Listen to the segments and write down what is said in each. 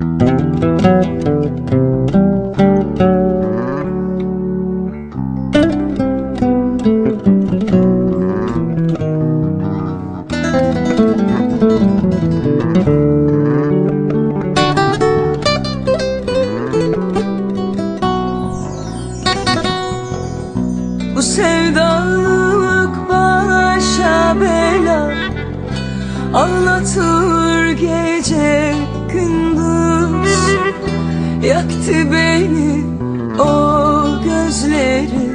Bu sevdalık başa bela Ağlatır Yaktı beni o gözleri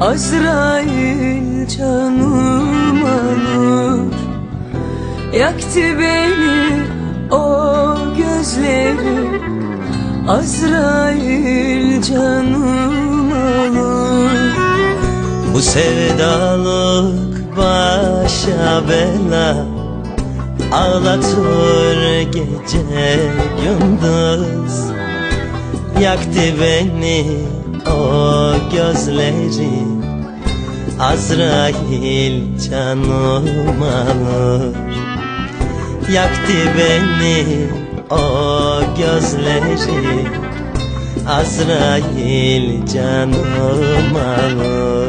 Azrail canım alır Yaktı beni o gözleri Azrail canım alır Bu sevdalık başa bela Ağlatır gece gündüz. Yaktı beni o gözleri. Azrail canım alır Yaktı beni o gözleri. Azrail canım alır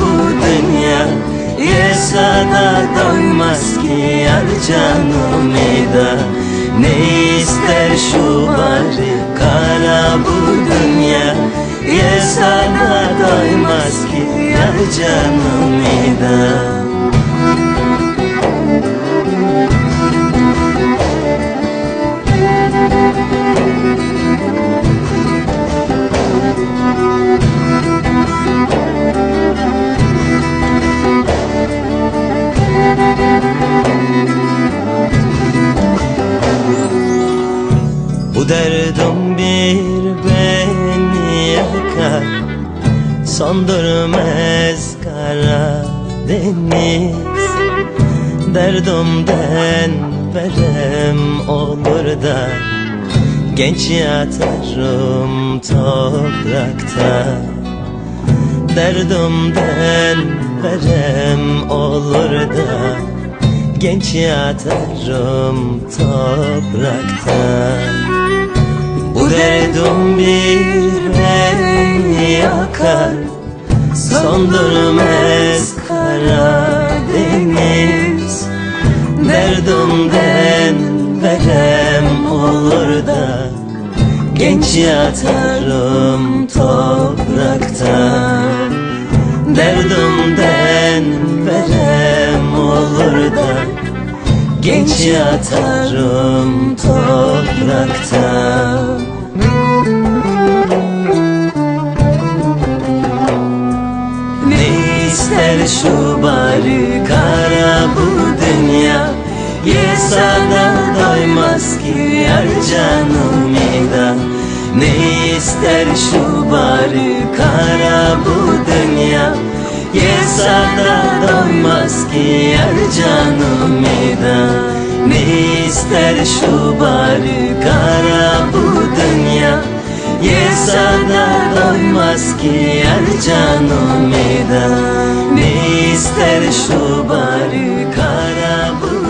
bu dünya. Yesa da doymaz ki yar canım eda Ne ister şu bari kara bu dünya? Yesa da doymaz ki yar canım eda Bu derdim bir beni yakar Sondurmaz kara deniz. Derdimden verem olur da Genç yatarım toprakta. Derdimden verem olur da Genç yatarım toprakta. Bu derdim bir beni yakar Sondurmaz kara deniz. Derdimden verem olur da Genç yatarım toprakta. Derdimden verem olur yatarım toprakta. Ne ister şu bari kara bu dünya? Yesa da doymaz ki yar canım eda Ne ister şu bari kara bu dünya? Yesa da doymaz ki yar canım İster şu bari kara bu dünya. Yesa da doymaz ki yar canım eda Ne ister şu bari kara bu